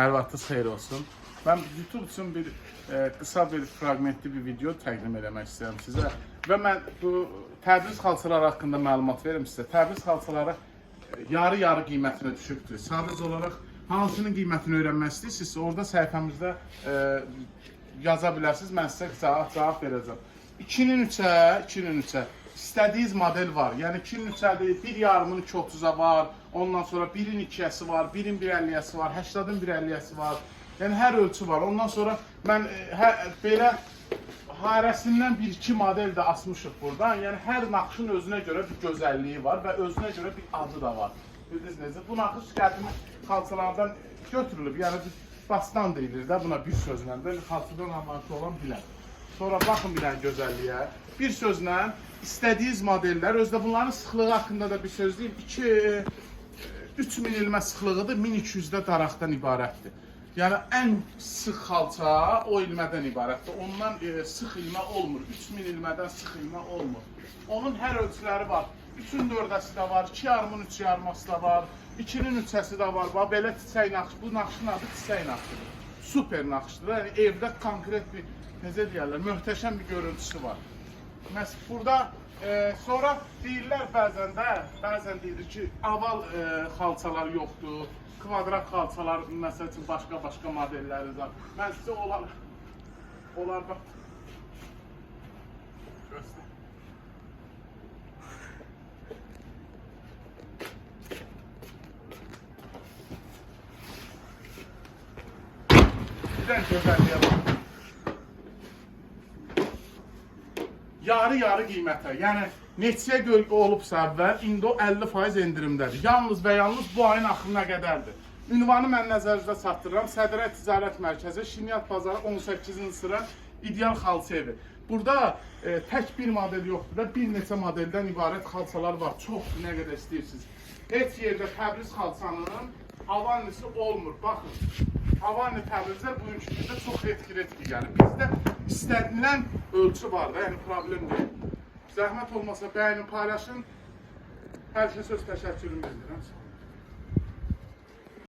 Hər vaxtınız xeyir olsun. Mən YouTube üçün bir e, qısa bir fraqmentli bir video təqdim eləmək istəyirəm sizə və mən bu Təbriz xalçaları haqqında məlumat verim sizə. Təbriz xalçaları e, yarı-yarı qiymətinə düşübdür. Sadəcə olaraq hansının qiymətini öyrənmək istəyirsinizsə, orada səhifəmizdə e, yaza bilərsiniz. Mən sizə cavab, cavab verəcəm. 2-nin 3-ə, 2-nin 3-ə istədiyiniz model var. Yəni 2-nin 3-ədir, 1 yarımın 2.30-a var, ondan sonra 1-in 2-əsi var, 1-in 1.50-əsi var, 80-ın 1.50-əsi var. Yəni hər ölçü var. Ondan sonra mən e, hə, belə harəsindən 1-2 model də asmışıq buradan. Yəni hər naxışın özünə görə bir gözəlliyi var və özünə görə bir adı da var. Bildiniz necə? Bu naxış qədimi xalçalardan götürülüb. Yəni bir bastan deyilir də buna bir sözlə də xalçadan amartı olan bilər. Sonra baxın bir dənə gözəlliyə. Bir sözlə istədiyiniz modellər, özdə bunların sıxlığı haqqında da bir söz deyim. 2 3000 ilmə sıxlığıdır, 1200-də daraqdan ibarətdir. Yəni ən sıx xalça o ilmədən ibarətdir. Ondan e, sıx ilmə olmur. 3000 ilmədən sıx ilmə olmur. Onun hər ölçüləri var. 3-ün 4-əsi də var, 2 yarımın 3 yarması da var, 2-nin 3-əsi də var. Bax belə çiçək naxşı, bu naxışın adı çiçək naxışıdır. Super naxışdır. Yəni evdə konkret bir necə deyirlər, möhtəşəm bir görüntüsü var. Məs burada e, sonra deyirlər bəzən də, bəzən deyilir ki, aval e, xalçalar yoxdur, kvadrat xalçalar məsəl üçün başqa-başqa modelləri var. Mən sizə onlar onlar bax dənə gözəlliyə bax. yarı-yarı qiymətə. Yəni neçəyə göl olubsa əvvəl, indi o 50% endirimdədir. Yalnız və yalnız bu ayın axırına qədərdir. Ünvanı mən nəzərinizdə çatdırıram. Sədrə Ticarət Mərkəzi, Şirniyyat bazarı 18-ci sıra İdeal Xalça evi. Burada e, tək bir model yoxdur da, bir neçə modeldən ibarət xalçalar var. Çoxdur, nə qədər istəyirsiniz. Heç yerdə Təbriz xalçanın avannisi olmur. Baxın. Havanı Təbrizdə bugünkü gündə çox retki-retki gəlir. Bizdə istənilən ölçü var da, yəni problem deyil. Zəhmət olmasa bəyənin, paylaşın. Hər kəsə öz təşəkkürümü bildirirəm.